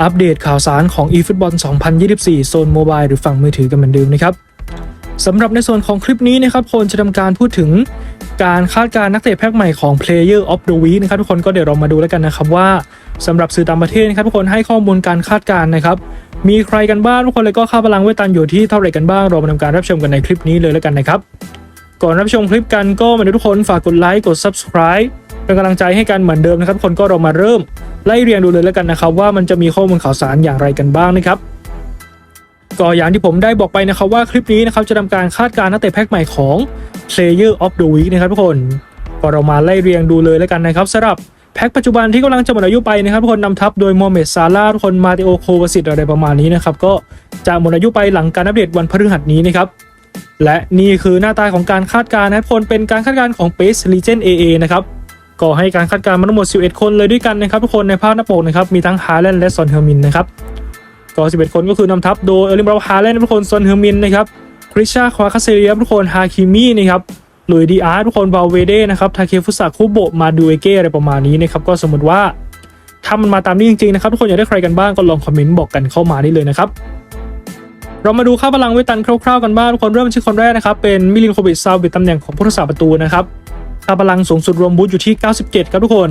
อัปเดตข่าวสารของ eFootball 2024 โซนโมบายหรือฝั่งมือถือกันเหมือนเดิมนะครับสำหรับในส่วนของคลิปนี้นะครับคนจะทำการพูดถึงการคาดการณ์นักเตะแพ็กใหม่ของ Player of the Week นะครับทุกคนก็เดี๋ยวเรามาดูแล้วกันนะครับว่าสำหรับสื่อต่างประเทศนะครับทุกคนให้ข้อมูลการคาดการณ์นะครับมีใครกันบ้างทุกคนเลยก็ค่าพลังเวตันอยู่ที่เท่าไหร่กันบ้างเรามาทำการรับชมกันในคลิปนี้เลยแล้วกันนะครับก่อนรับชมคลิปกันก็มาดูทุกคนฝากกดไลค์กด subscribe เป็นกำลังใจให้กันเหมือนเดิมนะครับทุกคนก็เรามาเริ่ม ไล่เรียงดูเลยแล้วกันนะครับว่ามันจะมีข้อมูลข่าวสารอย่างไรกันบ้างนะครับก็อย่างที่ผมได้บอกไปนะครับว่าคลิปนี้นะครับจะทำการคาดการณ์นักเตะแพ็กใหม่ของ Player of the Week นะครับทุกคนก็เรามาไล่เรียงดูเลยแล้วกันนะครับสำหรับแพ็กปัจจุบันที่กำลังจะหมดอายุไปนะครับทุกคนนำทัพโดยโมเมดซาร่าทุกคนมาติโอโควาสิตอะไรประมาณนี้นะครับก็จะหมดอายุไปหลังการอัปเดตวันพฤหัสนี้นะครับและนี่คือหน้าตาของการคาดการณ์นะครับคนเป็นการคาดการณ์ของ Base Legend AA นะครับ ก็ให้การคาดการณ์มาทั้งหมด 11 คนเลยด้วยกันนะครับทุกคนในภาพหน้าปกนะครับมีทั้งฮาแลนด์และซอนเฮอร์มินนะครับก็11 คนก็คือนำทัพโดยเอลิมบราฮาแลนด์ทุกคนซอนเฮอร์มินนะครับคริชาควาคาเซเรียทุกคนฮาคิมินะครับหลุยดีอาร์ทุกคนบาเวเดนะครับทาเคฟุสะคุโบะมาดูเอเกอะไรประมาณนี้นะครับก็สมมติว่าถ้ามันมาตามนี้จริงๆนะครับทุกคนอยากได้ใครกันบ้างก็ลองคอมเมนต์บอกกันเข้ามาได้เลยนะครับเรามาดูค่าพลังเวตันคร่าวๆกันบ้างทุกคนเริ่มที่คนแรกนะครับเป็นมิลินโควิดซาวิตตำแหน่งของผู้รักษาประตูนะครับ ค่าพลังสูงสุดรวมบูทอยู่ที่ 97 ครับทุกคน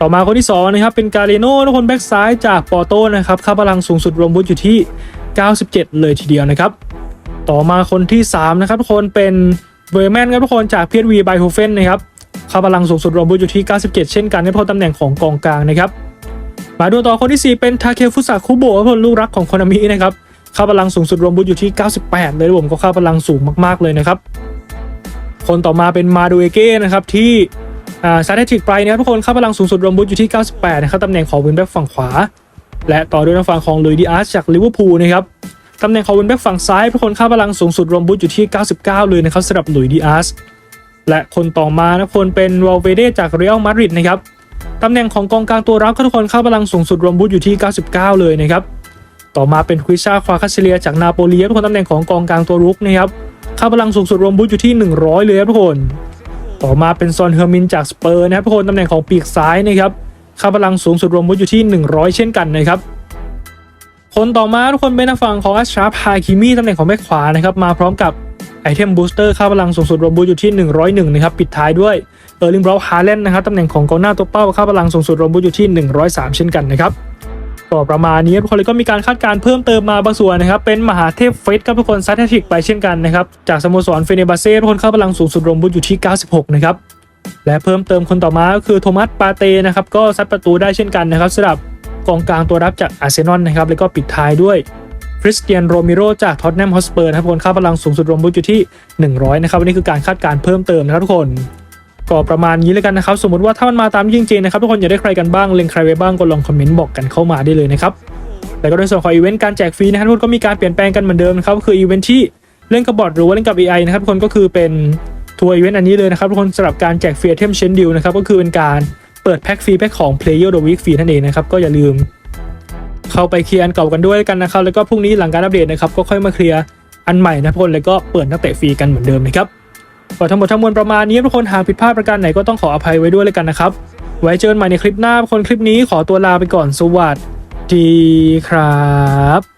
ต่อมาคนที่2นะครับเป็นกาเลโนทุกคนแบ็กซ้ายจากปอโต้นะครับค่าพลังสูงสุดรวมบูทอยู่ที่ 97 เลยทีเดียวนะครับ ต่อมาคนที่3นะครับทุกคนเป็นเวอร์แมนครับทุกคนจากเพียร์วีไบโฮเฟนนะครับค่าพลังสูงสุดรวมบูทอยู่ที่ 97 เช่นกันในพอตำแหน่งของกองกลางนะครับมาดูต่อคนที่ 4 เป็นทาเคฟุสะคุโบะครับทุกคนลูกรักของคนามินะครับค่าพลังสูงสุดรวมบุญอยู่ที่ 98 เลยผมก็ค่าพลังสูงมากๆเลยนะครับ คนต่อมาเป็นมาดูเอเก้นะครับที่อ่าซาเทติกไปนะครับทุกคนค่าพลังสูงสุดรวมบุญอยู่ที่ 98 นะครับตำแหน่งของวินแบ็กฝั่งขวา และต่อด้วยทางฝั่งของลุยดิอาร์จากลิเวอร์พูลนะครับตำแหน่งของวินแบ็กฝั่งซ้ายทุกคนค่าพลังสูงสุดรวมบุญอยู่ที่ 99 เลยนะครับสำหรับลุยดิอาร์และคนต่อมานะคนเป็นวอลเวเดจากเรอัลมาดริดนะครับตำแหน่งของกองกลางตัวรับทุกคนค่าพลังสูงสุดรวมบุญอยู่ที่ 99 เลยนะครับต่อมาเป็นควิชาควาคาเซเลียจากนาโปลีทุกคนตำแหน่งของกองกลางตัวรุกนะครับ ค่าพลังสูงสุดรวมบูทอยู่ที่ 100 เลยครับทุกคน ต่อมาเป็นซอนเฮอร์มินจากสเปอร์นะครับทุกคนตำแหน่งของปีกซ้ายนะครับค่าพลังสูงสุดรวมบูทอยู่ที่ 100 เช่นกันนะครับคนต่อมาทุกคนเป็นทางฝั่งของอัชราฟฮาคิมีตำแหน่งของแบ็ขวานะครับมาพร้อมกับไอเทมบูสเตอร์ค่าพลังสูงสุดรวมบูทอยู่ที่ 101 นะครับ ปิดท้ายด้วยเออร์ลิงบราวฮาเลนนะครับตำแหน่งของกองหน้าตัวเป้าค่าพลังสูงสุดรวมบูทอยู่ที่ 103 เช่นกันนะครับ ก็ประมาณนี้ทุกคนเลยก็มีการคาดการเพิ่มเติมมาบางส่วนนะครับ เป็นมหาเทพเฟสครับทุกคนซัตเทติกไปเช่นกันนะครับ จากสโมสรเฟเนบาเซ่ทุกคนเข้าพลังสูงสุดรวมบุญอยู่ที่ 96 นะครับ และเพิ่มเติมคนต่อมาก็คือโทมัสปาเต้นะครับก็ซัดประตูได้เช่นกันนะครับสำหรับกองกลางตัวรับจากอาร์เซนอลนะครับแล้วก็ปิดท้ายด้วยคริสเตียนโรมิโรจากท็อตแนมฮอสเปอร์นะครับทุกคนเข้าพลังสูงสุดรวมบุญอยู่ที่ 100 นะครับวันนี้คือการคาดการเพิ่มเติมนะครับทุกคน ก็ประมาณนี้แล้วกันนะครับ สมมติว่าถ้ามันมาตามจริงๆนะครับทุกคนอยากได้ใครกันบ้างเล็งใครไว้บ้างก็ลองคอมเมนต์บอกกันเข้ามาได้เลยนะครับแล้วก็ในส่วนของอีเวนต์การแจกฟรีนะครับทุกคนก็มีการเปลี่ยนแปลงกันเหมือนเดิมนะครับก็คืออีเวนต์ที่เล่นกับบอทหรือว่าเล่นกับ AI นะครับทุกคนก็คือเป็นทัวร์อีเวนต์อันนี้เลยนะครับทุกคนสำหรับการแจกฟรีเทมเชนดิวนะครับก็คือเป็นการเปิดแพ็คฟรีแพ็คของ Player the Week ฟรีนั่นเองนะครับก็อย่าลืม เข้าไปเคลียร์อันเก่ากันด้วยกันนะครับแล้วก็พรุ่งนี้หลังการอัปเดตนะครับก็ค่อยมาเคลียร์อันใหม่นะทุกคนแล้วก็เปิดนักเตะฟรีกันเหมือนเดิมนะครับ ก็ทั้งหมดทั้งมวลประมาณนี้ทุกคนหากผิดพลาดประการไหนก็ต้องขออภัยไว้ด้วยเลยกันนะครับ ไว้เจอกันใหม่ในคลิปหน้าคนคลิปนี้ขอตัวลาไปก่อนสวัสดีครับ